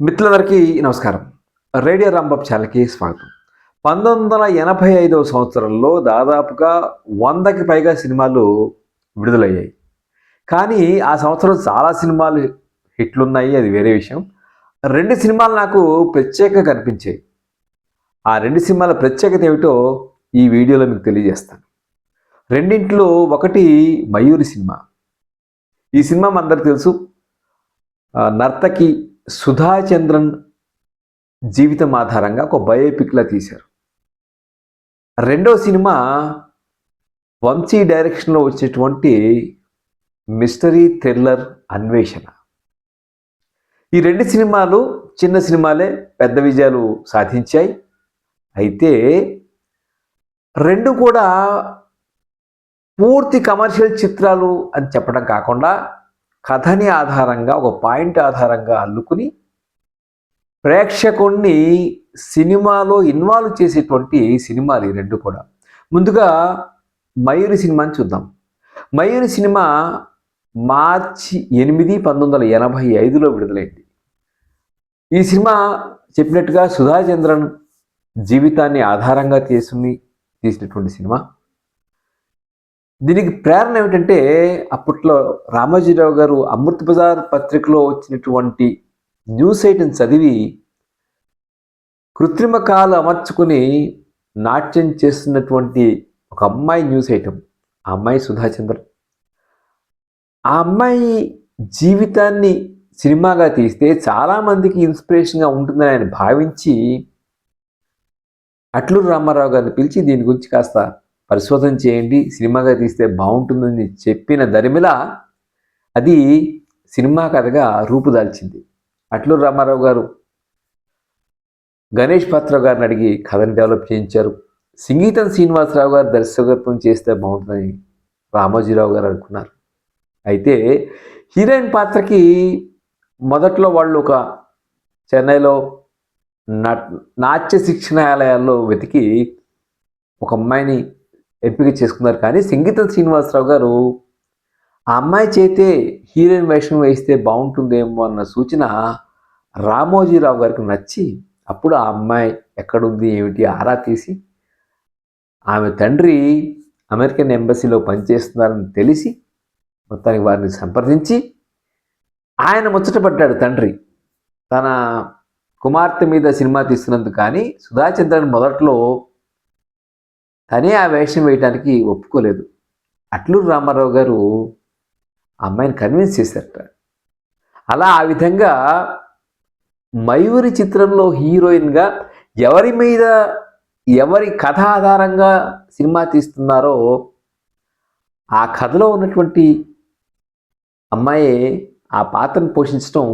మిత్రులందరికీ నమస్కారం. రేడియో రాంబాబు ఛానల్కి స్వాగతం. పంతొమ్మిది వందల ఎనభై ఐదవ సంవత్సరంలో దాదాపుగా వందకి పైగా సినిమాలు విడుదలయ్యాయి. కానీ ఆ సంవత్సరం చాలా సినిమాలు హిట్లున్నాయి అది వేరే విషయం. రెండు సినిమాలు నాకు ప్రత్యేకంగా కనిపించాయి. ఆ రెండు సినిమాల ప్రత్యేకత ఏమిటో ఈ వీడియోలో మీకు తెలియజేస్తాను. రెండింటిలో ఒకటి మయూరి సినిమా. ఈ సినిమా మనందరికి తెలుసు. నర్తకి సుధాచంద్రన్ జీవితం ఆధారంగా ఒక బయోపిక్లా తీశారు. రెండో సినిమా వంశీ డైరెక్షన్లో వచ్చేటువంటి మిస్టరీ థ్రిల్లర్ అన్వేషణ. ఈ రెండు సినిమాలు చిన్న సినిమాలే పెద్ద విజయాలు సాధించాయి. అయితే రెండు కూడా పూర్తి కమర్షియల్ చిత్రాలు అని చెప్పడం కాకుండా కథని ఆధారంగా ఒక పాయింట్ ఆధారంగా అల్లుకుని ప్రేక్షకుణ్ణి సినిమాలో ఇన్వాల్వ్ చేసేటువంటి సినిమాలు ఈ రెండు కూడా. ముందుగా మయూరి సినిమాని చూద్దాం. మయూరి సినిమా మార్చి ఎనిమిది పంతొమ్మిది వందల ఎనభై ఐదులో విడుదలైంది. ఈ సినిమా చెప్పినట్టుగా సుధాచంద్రన్ జీవితాన్ని ఆధారంగా తీసుకుని తీసినటువంటి సినిమా. దీనికి ప్రేరణ ఏమిటంటే అప్పట్లో రామోజీరావు గారు అమృత్ బజార్ పత్రికలో వచ్చినటువంటి న్యూస్ ఐటమ్ చదివి కృత్రిమ కాలు అమర్చుకుని నాట్యం చేస్తున్నటువంటి ఒక అమ్మాయి న్యూస్ ఐటమ్ ఆ అమ్మాయి సుధాచంద్ర. ఆ అమ్మాయి జీవితాన్ని సినిమాగా తీస్తే చాలామందికి ఇన్స్పిరేషన్గా ఉంటుందని ఆయన భావించి అట్లూరు రామారావు గారిని పిలిచి దీని గురించి కాస్త పరిశోధన చేయండి సినిమాగా తీస్తే బాగుంటుందని చెప్పిన దరిమిల అది సినిమా కథగా రూపుదాల్చింది. అట్లు రామారావు గారు గణేష్ పాత్ర గారిని అడిగి కథను డెవలప్ చేయించారు. సంగీతం శ్రీనివాసరావు గారు దర్శకత్వం చేస్తే బాగుంటుందని రామోజీరావు గారు అనుకున్నారు. అయితే హీరోయిన్ పాత్రకి మొదట్లో వాళ్ళు ఒక చెన్నైలో నట్ నాట్య శిక్షణాలయాల్లో వెతికి ఒక అమ్మాయిని ఎంపిక చేసుకున్నారు. కానీ సంగీత శ్రీనివాసరావు గారు ఆ అమ్మాయి చేతే హీరోయిన్ వేషం వేస్తే బాగుంటుందేమో అన్న సూచన రామోజీరావు గారికి నచ్చి అప్పుడు ఆ అమ్మాయి ఎక్కడుంది ఏమిటి ఆరా తీసి ఆమె తండ్రి అమెరికన్ ఎంబసీలో పనిచేస్తున్నారని తెలిసి మొత్తానికి వారిని సంప్రదించి ఆయన ముచ్చటపడ్డాడు తండ్రి. తన కుమార్తె మీద సినిమా తీస్తున్నందుకు కానీ సుధాచంద్రన్ మొదట్లో తనే ఆ వేషం వేయడానికి ఒప్పుకోలేదు. అట్లూరు రామారావు గారు అమ్మాయిని కన్విన్స్ చేశారట. అలా ఆ విధంగా మయూరి చిత్రంలో హీరోయిన్గా ఎవరి మీద ఎవరి కథ ఆధారంగా సినిమా తీస్తున్నారో ఆ కథలో ఉన్నటువంటి అమ్మాయి ఆ పాత్రను పోషించడం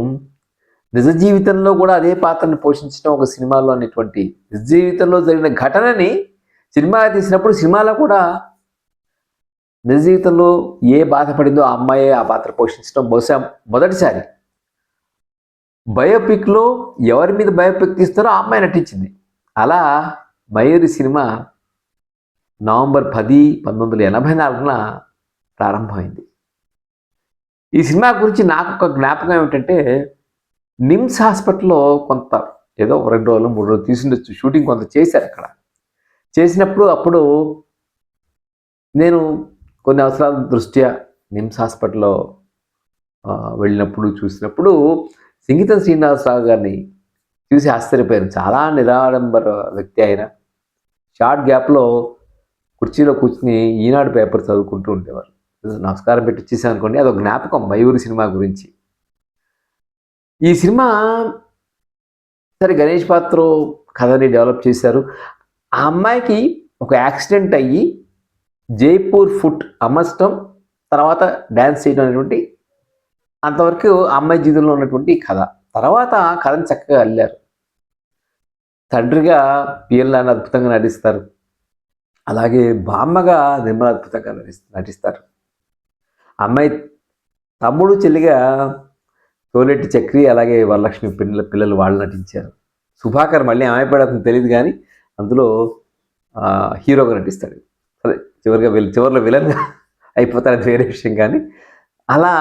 నిజ జీవితంలో కూడా అదే పాత్రను పోషించడం ఒక సినిమాలో అనేటువంటి నిజ జీవితంలో జరిగిన ఘటనని సినిమా తీసినప్పుడు సినిమాలో కూడా నిజ జీవితంలో ఏ బాధపడిందో ఆ అమ్మాయి ఆ పాత్ర పోషించడం బహుశా మొదటిసారి. బయోపిక్లో ఎవరి మీద బయోపిక్ తీస్తారో ఆ అమ్మాయి నటించింది. అలా మయూరి సినిమా నవంబర్ పది పంతొమ్మిది వందల ఎనభై నాలుగున ప్రారంభమైంది. ఈ సినిమా గురించి నాకు ఒక జ్ఞాపకం ఏమిటంటే నిమ్స్ హాస్పిటల్లో కొంత ఏదో రెండు రోజులు మూడు రోజులు తీసుండొచ్చు షూటింగ్ కొంత చేశారు అక్కడ. చేసినప్పుడు అప్పుడు నేను కొన్ని అవసరాల దృష్ట్యా నిమ్స్ హాస్పిటల్లో వెళ్ళినప్పుడు చూసినప్పుడు సంగీతం శ్రీనివాసరావు గారిని చూసి ఆశ్చర్యపోయాను. చాలా నిరాడంబర వ్యక్తి ఆయన. షార్ట్ గ్యాప్లో కుర్చీలో కూర్చుని ఈనాడు పేపర్ చదువుకుంటూ ఉండేవారు. నమస్కారం పెట్టి వచ్చేసాను అనుకోండి. అదొక జ్ఞాపకం మయూరి సినిమా గురించి. ఈ సినిమా సరే గణేష్ పాత్ర కథని డెవలప్ చేశారు. ఆ అమ్మాయికి ఒక యాక్సిడెంట్ అయ్యి జైపూర్ ఫుట్ అమర్చడం తర్వాత డ్యాన్స్ చేయడం అనేటువంటి అంతవరకు ఆ అమ్మాయి జీవితంలో ఉన్నటువంటి కథ. తర్వాత కథను చక్కగా అల్లారు. తండ్రిగా పిఎల్ అద్భుతంగా నటిస్తారు. అలాగే బామ్మగా నిర్మల అద్భుతంగా నటి నటిస్తారు. అమ్మాయి తమ్ముడు చెల్లిగా తోలెట్టి చక్రి అలాగే వరలక్ష్మి పిల్లల పిల్లలు వాళ్ళు నటించారు. సుభాకర్ మళ్ళీ ఏమైపోయాడో తెలియదు కానీ అందులో హీరోగా నటిస్తాడు. అదే చివరిగా వెళ్ళి చివరిలో విలన్గా అయిపోతాడు వేరే విషయం కానీ అలా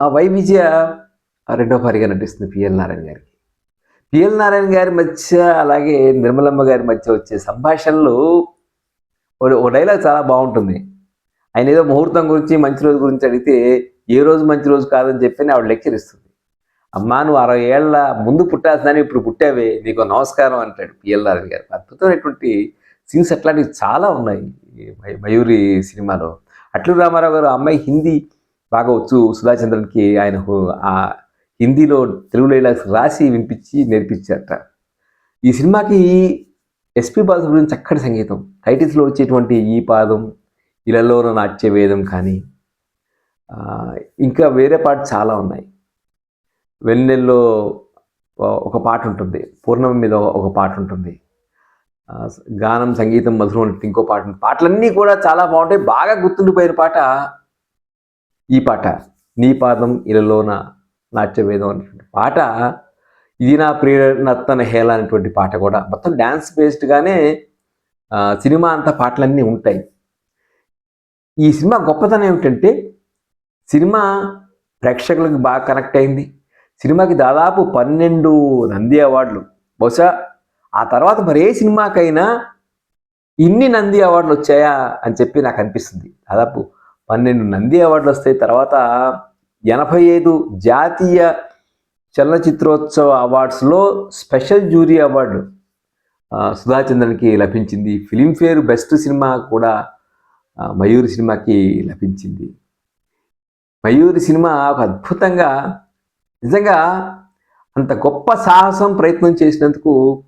ఆ వై విజయ రెండో భారీగా నటిస్తుంది పిఎల్ నారాయణ గారికి. పిఎల్ నారాయణ గారి మధ్య అలాగే నిర్మలమ్మ గారి మధ్య వచ్చే సంభాషణలు ఓ డైలాగ్ చాలా బాగుంటుంది. ఆయన ఏదో ముహూర్తం గురించి మంచి రోజు గురించి అడిగితే ఏ రోజు మంచి రోజు కాదని చెప్పి ఆవిడ లెక్చర్ ఇస్తుంది అమ్మా నువ్వు అరవై ఏళ్ళ ముందు పుట్టాల్సిందని ఇప్పుడు పుట్టావే నీకు నమస్కారం అంటాడు పిఎల్ఆర్ గారు. అద్భుతమైనటువంటి సీన్స్ అట్లాంటివి చాలా ఉన్నాయి మయూరి సినిమాలో. అట్లు రామారావు గారు ఆ అమ్మాయి హిందీ బాగా వచ్చు సుధాచంద్రన్కి ఆయన ఆ హిందీలో తెలుగు డైలాగ్స్ రాసి వినిపించి నేర్పించారట. ఈ సినిమాకి ఎస్పి బాలసుబ్రహ్మణ్యం చక్కటి సంగీతం. టైటిల్స్లో వచ్చేటువంటి ఈ పాదం ఇళ్ళలోన నాట్య వేదం కానీ ఇంకా వేరే పాట చాలా ఉన్నాయి. వెన్నెల్లో ఒక పాట ఉంటుంది. పూర్ణమి మీద ఒక పాట ఉంటుంది. గానం సంగీతం మధురం అంటే ఇంకో పాట ఉంటుంది. పాటలన్నీ కూడా చాలా బాగుంటాయి. బాగా గుర్తుండిపోయిన పాట ఈ పాట. నీ పాదం ఇలలోన నాట్యవేదం అనేటువంటి పాట. ఇది నా ప్రియ నర్తన హేళ అనేటువంటి పాట కూడా. మొత్తం డ్యాన్స్ బేస్డ్గానే సినిమా అంతా పాటలన్నీ ఉంటాయి. ఈ సినిమా గొప్పతనం ఏమిటంటే సినిమా ప్రేక్షకులకు బాగా కనెక్ట్ అయింది. సినిమాకి దాదాపు పన్నెండు నంది అవార్డులు. బహుశా ఆ తర్వాత మరే సినిమాకైనా ఇన్ని నంది అవార్డులు వచ్చాయా అని చెప్పి నాకు అనిపిస్తుంది. దాదాపు పన్నెండు నంది అవార్డులు వస్తాయి. తర్వాత ఎనభై ఐదు జాతీయ చలనచిత్రోత్సవ అవార్డ్స్లో స్పెషల్ జ్యూరీ అవార్డు సుధాచంద్రన్కి లభించింది. ఫిలింఫేర్ బెస్ట్ సినిమా కూడా మయూరి సినిమాకి లభించింది. మయూరి సినిమా ఒక అద్భుతంగా నిజంగా అంత గొప్ప సాహసం ప్రయత్నం చేసినందుకు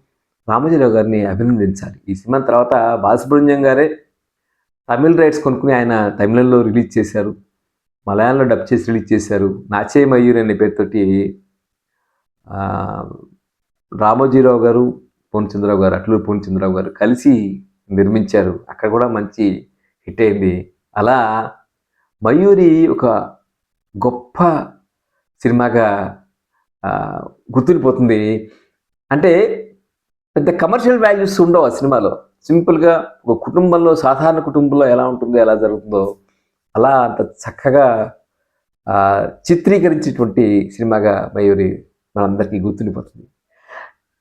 రామోజీరావు గారిని అభినందించాలి. ఈ సినిమా తర్వాత బాలసుబ్రహ్మణ్యం గారే తమిళ రైట్స్ కొనుక్కుని ఆయన తమిళంలో రిలీజ్ చేశారు. మలయాళంలో డబ్ చేసి రిలీజ్ చేశారు. నాచే మయూరి అనే పేరుతోటి రామోజీరావు గారు పూర్ణచంద్రరావు గారు అట్లూరు పూర్ణచంద్రరావు గారు కలిసి నిర్మించారు. అక్కడ కూడా మంచి హిట్ అయింది. అలా మయూరి ఒక గొప్ప సినిమాగా గుర్తుండిపోతుంది. అంటే పెద్ద కమర్షియల్ వాల్యూస్ ఉండవు ఆ సినిమాలో. సింపుల్గా ఒక కుటుంబంలో సాధారణ కుటుంబంలో ఎలా ఉంటుందో ఎలా జరుగుతుందో అలా అంత చక్కగా చిత్రీకరించేటువంటి సినిమాగా మయూరి మనందరికీ గుర్తుండిపోతుంది.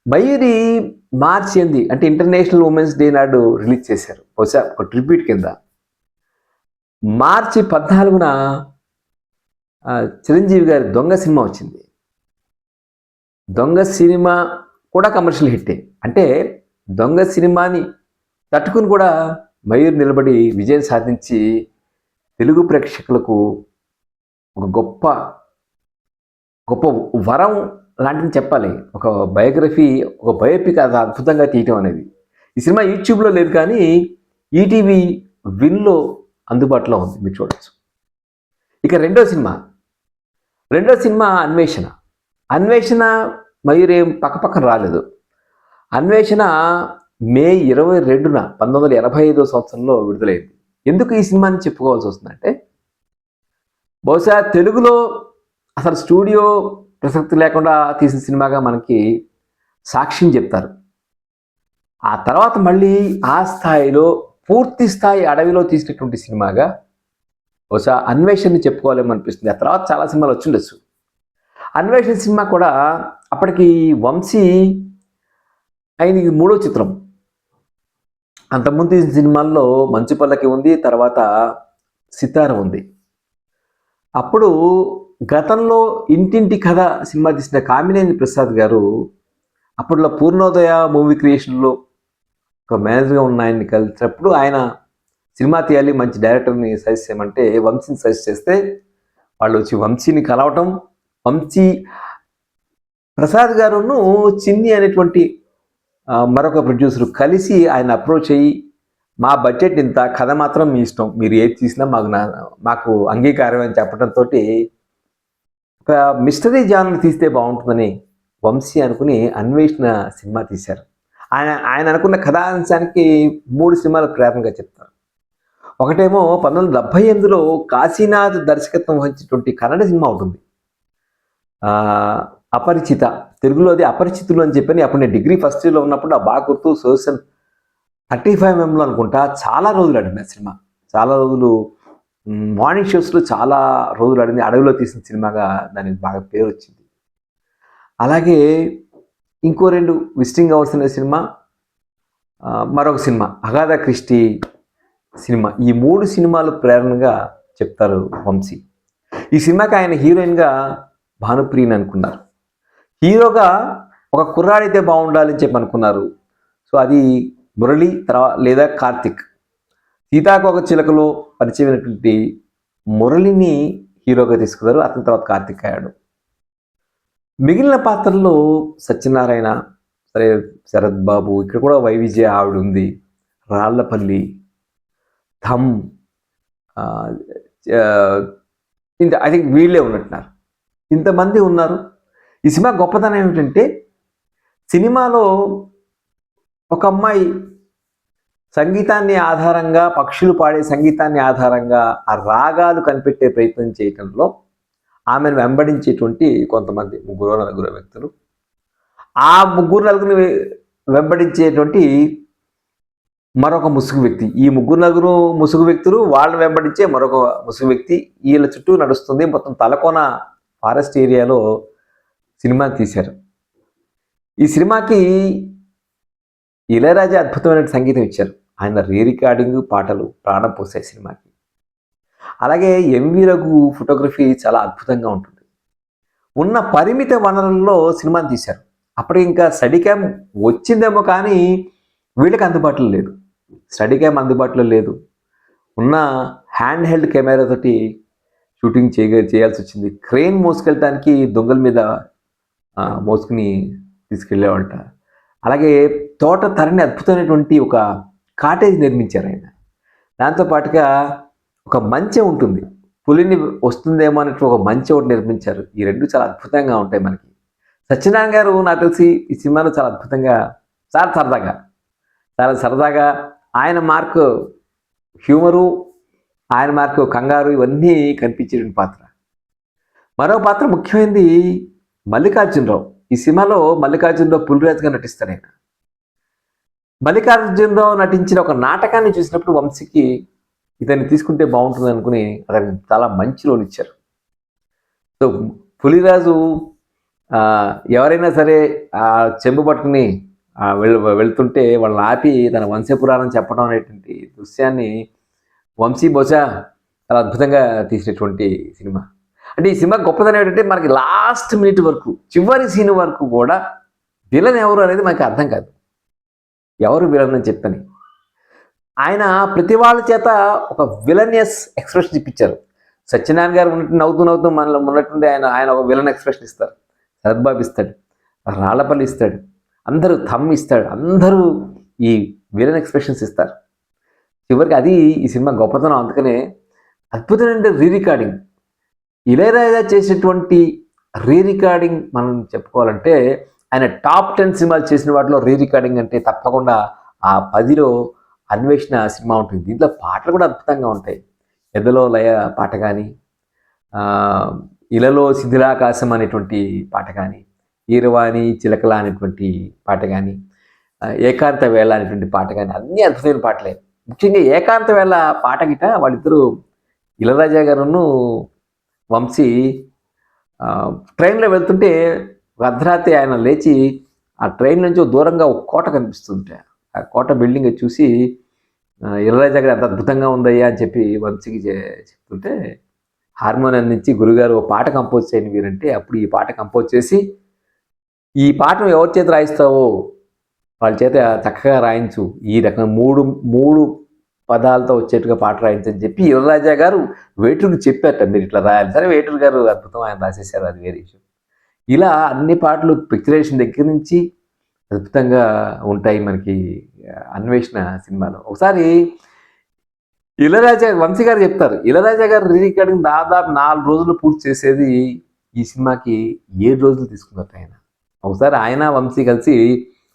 మయూరి మార్చి ఎంది అంటే ఇంటర్నేషనల్ ఉమెన్స్ డే నాడు రిలీజ్ చేశారు. బహుశా ఒక ట్రిబ్యూట్ కింద. మార్చి పద్నాలుగున చిరంజీవి గారి దొంగ సినిమా వచ్చింది. దొంగ సినిమా కూడా కమర్షియల్ హిట్టే. అంటే దొంగ సినిమాని తట్టుకుని కూడా మయూర్ నిలబడి విజయం సాధించి తెలుగు ప్రేక్షకులకు ఒక గొప్ప గొప్ప వరం లాంటిది చెప్పాలి. ఒక బయోగ్రఫీ ఒక బయోపిక్ అది అద్భుతంగా తీయటం అనేది. ఈ సినిమా యూట్యూబ్లో లేదు కానీ ఈటీవీ విన్లో అందుబాటులో ఉంది. మీరు చూడవచ్చు ఇక రెండో సినిమా. రెండో సినిమా అన్వేషణ. అన్వేషణ మయూరేం పక్కపక్కన రాలేదు. అన్వేషణ మే ఇరవై రెండున పంతొమ్మిది వందల ఎనభై ఐదో సంవత్సరంలో విడుదలైంది. ఎందుకు ఈ సినిమాని చెప్పుకోవాల్సి వస్తుందంటే బహుశా తెలుగులో అసలు స్టూడియో ప్రసక్తి లేకుండా తీసిన సినిమాగా మనకి సాక్ష్యం చెప్తారు. ఆ తర్వాత మళ్ళీ ఆ స్థాయిలో పూర్తి స్థాయి అడవిలో తీసినటువంటి సినిమాగా బహుశా అన్వేషణని చెప్పుకోవాలేమో అనిపిస్తుంది. ఆ తర్వాత చాలా సినిమాలు వచ్చిండొచ్చు అన్వేషణ సినిమా కూడా అప్పటికి వంశీ ఆయన ఇది మూడో చిత్రం. అంతకుముందు తీసిన సినిమాల్లో మంచు పల్లకి ఉంది తర్వాత సితార ఉంది. అప్పుడు గతంలో ఇంటింటి కథ సినిమా తీసిన కామినేని ప్రసాద్ గారు అప్పట్లో పూర్ణోదయ మూవీ క్రియేషన్లో ఒక మేనేజర్గా ఉన్న ఆయన్ని కలిసినప్పుడు ఆయన సినిమా తీయాలి మంచి డైరెక్టర్ని సజెస్ట్ చేయమంటే వంశీని సజెస్ట్ చేస్తే వాళ్ళు వచ్చి వంశీని కలవటం వంశీ ప్రసాద్ గారును చిన్ని అనేటువంటి మరొక ప్రొడ్యూసర్ కలిసి ఆయన అప్రోచ్ అయ్యి మా బడ్జెట్ ఇంత కథ మాత్రం మీ ఇష్టం మీరు ఏది తీసినా మాకు నా మాకు అంగీకారం అని చెప్పడంతో ఒక మిస్టరీ జానర్ తీస్తే బాగుంటుందని వంశీ అనుకుని అన్వేషణ సినిమా తీశారు. ఆయన ఆయన అనుకున్న కథాంశానికి మూడు సినిమాలు ప్రేరణగా చెప్తారు. ఒకటేమో పంతొమ్మిది వందల డెబ్భై ఎనిమిదిలో కాశీనాథ్ దర్శకత్వం వహించినటువంటి కన్నడ సినిమా ఉంటుంది. అపరిచిత. తెలుగులో అది అపరిచితులు అని చెప్పని అప్పుడు నేను డిగ్రీ ఫస్ట్ ఇయర్లో ఉన్నప్పుడు ఆ బాగా గుర్తు సోషల్ థర్టీ ఫైవ్ ఎంఎంలో అనుకుంటా చాలా రోజులు ఆడింది ఆ సినిమా. చాలా రోజులు మార్నింగ్ షోస్లో చాలా రోజులు ఆడింది. అడవిలో తీసిన సినిమాగా దానికి బాగా పేరు వచ్చింది. అలాగే ఇంకో రెండు విజిటింగ్ అవర్స్ అనే సినిమా మరొక సినిమా అగాధ క్రిస్టి సినిమా. ఈ మూడు సినిమాలు ప్రేరణగా చెప్తారు వంశీ. ఈ సినిమాకి ఆయన హీరోయిన్గా భానుప్రియని అనుకున్నారు. హీరోగా ఒక కుర్రాడైతే బాగుండాలని చెప్పి అనుకున్నారు. సో అది మురళి తర్వాత లేదా కార్తిక్. సీతాకోక చిలకలో పరిచయమైనటువంటి మురళిని హీరోగా తీసుకున్నారు. అతని తర్వాత కార్తిక్ అయ్యాడు. మిగిలిన పాత్రల్లో సత్యనారాయణ సరే శరత్ బాబు ఇక్కడ కూడా వైవిజయ ఆవిడ ఉంది. రాళ్ళపల్లి థమ్ ఇంత ఐ థింక్ వీళ్ళే ఉన్నట్టున్నారు. ఇంతమంది ఉన్నారు. ఈ సినిమా గొప్పతనం ఏమిటంటే సినిమాలో ఒక అమ్మాయి సంగీతాన్ని ఆధారంగా పక్షులు పాడే సంగీతాన్ని ఆధారంగా ఆ రాగాలు కనిపెట్టే ప్రయత్నం చేయటంలో ఆమెను వెంబడించేటువంటి కొంతమంది ముగ్గురు నలుగురు వ్యక్తులు. ఆ ముగ్గురు నలుగురిని వె- వెంబడించేటువంటి మరొక ముసుగు వ్యక్తి. ఈ ముగ్గురు నలుగురు ముసుగు వ్యక్తులు వాళ్ళని వెంబడించే మరొక ముసుగు వ్యక్తి వీళ్ళ చుట్టూ నడుస్తుంది. మొత్తం తలకోన ఫారెస్ట్ ఏరియాలో సినిమా తీశారు. ఈ సినిమాకి ఇళయరాజా అద్భుతమైన సంగీతం ఇచ్చారు. ఆయన రీ రికార్డింగ్ పాటలు ప్రాణం పోసాయి సినిమాకి. అలాగే ఎంవి రఘు ఫోటోగ్రఫీ చాలా అద్భుతంగా ఉంటుంది. ఉన్న పరిమిత వనరుల్లో సినిమాని తీశారు. అప్పటికి ఇంకా స్టడీ క్యామ్ వచ్చిందేమో కానీ వీళ్ళకి అందుబాటులో లేదు. స్టడీ క్యామ్ అందుబాటులో లేదు. ఉన్న హ్యాండ్ హెల్డ్ కెమెరా తోటి షూటింగ్ చేయ చేయాల్సి వచ్చింది. క్రెయిన్ మోసుకెళ్ళటానికి దొంగల మీద మోసుకుని తీసుకెళ్ళేవంట అలాగే తోట తరని అద్భుతమైనటువంటి ఒక కాటేజ్ నిర్మించారు ఆయన. దాంతో పాటుగా ఒక మంచె ఉంటుంది. పులిని వస్తుందేమో అన్నట్టు ఒక మంచె ఒకటి నిర్మించారు. ఈ రెండు చాలా అద్భుతంగా ఉంటాయి మనకి. సత్యనారాయణ గారు నాకు తెలిసి ఈ సినిమాలో చాలా అద్భుతంగా చాలా సరదాగా చాలా సరదాగా ఆయన మార్క్ హ్యూమరు ఆయన మార్క్ కంగారు ఇవన్నీ కనిపించేటువంటి పాత్ర. మరో పాత్ర ముఖ్యమైనది మల్లికార్జునరావు. ఈ సినిమాలో మల్లికార్జునరావు పులిరాజుగా నటిస్తారు ఆయన. మల్లికార్జునరావు నటించిన ఒక నాటకాన్ని చూసినప్పుడు వంశీకి ఇతన్ని తీసుకుంటే బాగుంటుంది అనుకుని అతనికి చాలా మంచి రోల్ ఇచ్చారు. సో పులిరాజు ఎవరైనా సరే ఆ చెంబు పట్టుకుని వెళ్ వెళ్తుంటే వాళ్ళని ఆపి తన వంశపురాణం చెప్పడం అనేటువంటి దృశ్యాన్ని వంశీ బహుశా చాలా అద్భుతంగా తీసినటువంటి సినిమా. అంటే ఈ సినిమా గొప్పదనం ఏంటంటే మనకి లాస్ట్ మినిట్ వరకు చివరి సీన్ వరకు కూడా విలన్ ఎవరు అనేది మనకి అర్థం కాదు. ఎవరు విలన్ అని చెప్పని. ఆయన ప్రతి వాళ్ళ చేత ఒక విలనియస్ ఎక్స్ప్రెషన్ ఇప్పించారు. సత్యనారాయణ గారు ఉన్నట్టు నవ్వుతూ నవ్వుతూ మనలో ఉన్నట్టుండి ఆయన ఆయన ఒక విలన్ ఎక్స్ప్రెషన్ ఇస్తారు. శరత్బాబు ఇస్తాడు రాళ్ళపల్లి ఇస్తాడు అందరూ థమ్ ఇస్తాడు. అందరూ ఈ విలన్ ఎక్స్ప్రెషన్స్ ఇస్తారు. చివరికి అది ఈ సినిమా గొప్పతనం. అందుకనే అద్భుతమైన రీ రికార్డింగ్ ఇళయరాజా చేసినటువంటి రీ రికార్డింగ్ మనం చెప్పుకోవాలంటే ఆయన టాప్ టెన్ సినిమాలు చేసిన వాటిలో రీ రికార్డింగ్ అంటే తప్పకుండా ఆ పదిలో అన్వేషణ సినిమా ఉంటుంది. దీంట్లో పాటలు కూడా అద్భుతంగా ఉంటాయి. ఎదలో లయ పాట కానీ ఇలలో శిథిలాకాశం అనేటువంటి పాట కానీ ఈరవాణి చిలకల అనేటువంటి పాట కానీ ఏకాంత వేళ అనేటువంటి పాట కానీ అన్నీ అద్భుతమైన పాటలే. ముఖ్యంగా ఏకాంత వేళ పాట గిట వాళ్ళిద్దరూ ఇళరాజా గారును వంశీ ట్రైన్లో వెళ్తుంటే అర్ధరాత్రి ఆయన లేచి ఆ ట్రైన్ నుంచి దూరంగా ఒక కోట కనిపిస్తుంటే ఆ కోట బిల్డింగ్ చూసి ఇళరాజా గారు ఎంత అద్భుతంగా ఉందయ్యా అని చెప్పి వంశీకి చెప్తుంటే హార్మోనియం నుంచి గురుగారు ఓ పాట కంపోజ్ చేయని వీరంటే అప్పుడు ఈ పాట కంపోజ్ చేసి ఈ పాటను ఎవరి చేత రాయిస్తావో? వాళ్ళ చేత చక్కగా రాయించు. ఈ రకం మూడు మూడు పదాలతో వచ్చేట్టుగా పాట రాయించని చెప్పి ఇళరాజా గారు వేటూరుకి చెప్పారట. మీరు ఇట్లా రాయాలి. సరే వేటూరు గారు అద్భుతం. ఆయన రాసేసారు అది వేరే విషయం. ఇలా అన్ని పాటలు పిక్చరేషన్ దగ్గర నుంచి అద్భుతంగా ఉంటాయి మనకి అన్వేషణ సినిమాలో. ఒకసారి ఇళరాజా వంశీ గారు చెప్తారు. ఇళరాజా గారు రీరికార్డింగ్ దాదాపు నాలుగు రోజులు పూర్తి చేసేది ఈ సినిమాకి ఏడు రోజులు తీసుకున్నారు ఆయన. ఒకసారి ఆయన వంశీ కలిసి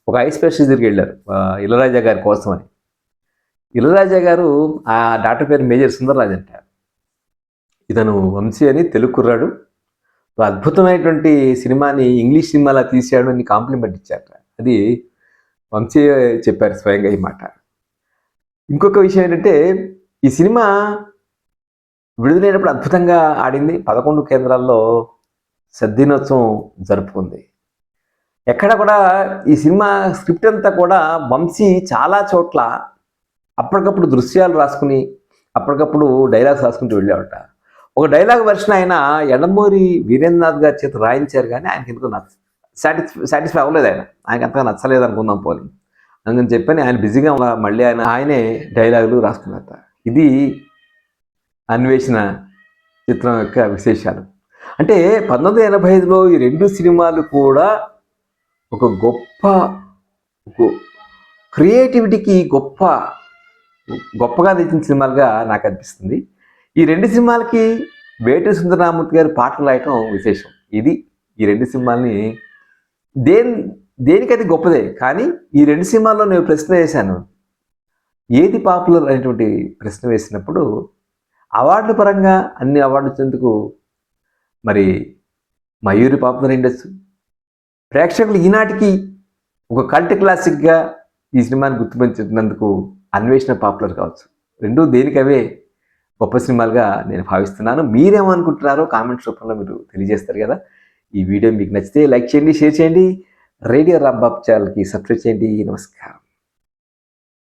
ఒక ఐస్ ఫ్రెష్ దగ్గరికి వెళ్ళారు ఇళరాజా గారి కోసం అని. ఇళరాజా గారు ఆ డాక్టర్ పేరు మేజర్ సుందరరాజ్ అంటారు ఇతను వంశీ అని తెలుగు కుర్రాడు. అద్భుతమైనటువంటి సినిమాని ఇంగ్లీష్ సినిమాలా తీశాడు అని కాంప్లిమెంట్ ఇచ్చారట. అది వంశీ చెప్పారు స్వయంగా ఈ మాట. ఇంకొక విషయం ఏంటంటే ఈ సినిమా విడుదలైనప్పుడు అద్భుతంగా ఆడింది. పదకొండు కేంద్రాల్లో సద్దినోత్సవం జరుపుకుంది. ఎక్కడ కూడా ఈ సినిమా స్క్రిప్ట్ అంతా కూడా వంశీ చాలా చోట్ల అప్పటికప్పుడు దృశ్యాలు రాసుకుని అప్పటికప్పుడు డైలాగ్స్ రాసుకుంటూ వెళ్ళేవాట. ఒక డైలాగ్ వెర్షన్ ఆయన ఎడమూరి వీరేంద్రనాథ్ గారి చేత రాయించారు కానీ ఆయనకి ఎందుకు నచ్చ సాటిస్ఫై సాటిస్ఫై అవ్వలేదు ఆయన. ఆయనకి అంతగా నచ్చలేదు అనుకుందాం పోలి అందుకని చెప్పని ఆయన బిజీగా ఉన్న మళ్ళీ ఆయన ఆయనే డైలాగులు రాసుకున్నారట. ఇది అన్వేషణ చిత్రం యొక్క విశేషాలు. అంటే పంతొమ్మిది ఎనభై ఐదులో ఈ రెండు సినిమాలు కూడా ఒక గొప్ప క్రియేటివిటీకి గొప్ప గొప్పగా తెచ్చిన సినిమాలుగా నాకు అనిపిస్తుంది. ఈ రెండు సినిమాలకి వేటి సుందరరామూర్తి గారి పాటలు రాయటం విశేషం. ఇది ఈ రెండు సినిమాల్ని దేని దేనికది గొప్పదే కానీ ఈ రెండు సినిమాల్లో నేను ప్రశ్న వేశాను. ఏది పాపులర్ అనేటువంటి ప్రశ్న వేసినప్పుడు అవార్డుల పరంగా అన్ని అవార్డులు వచ్చేందుకు మరి మయూరి పాపులర్ ఇండస్ట్రీ ప్రేక్షకులు ఈనాటికి ఒక కల్ట్ క్లాసిక్గా ఈ సినిమాని గుర్తుపెంచుతున్నందుకు అన్వేషణ పాపులర్ కావచ్చు. రెండు దేనికవే గొప్ప సినిమాలుగా నేను భావిస్తున్నాను. మీరేమనుకుంటున్నారో కామెంట్స్ రూపంలో మీరు తెలియజేస్తారు కదా. ఈ వీడియో మీకు నచ్చితే లైక్ చేయండి షేర్ చేయండి. రేడియో రాంబాబ్ ఛానల్కి సబ్స్క్రైబ్ చేయండి. నమస్కారం.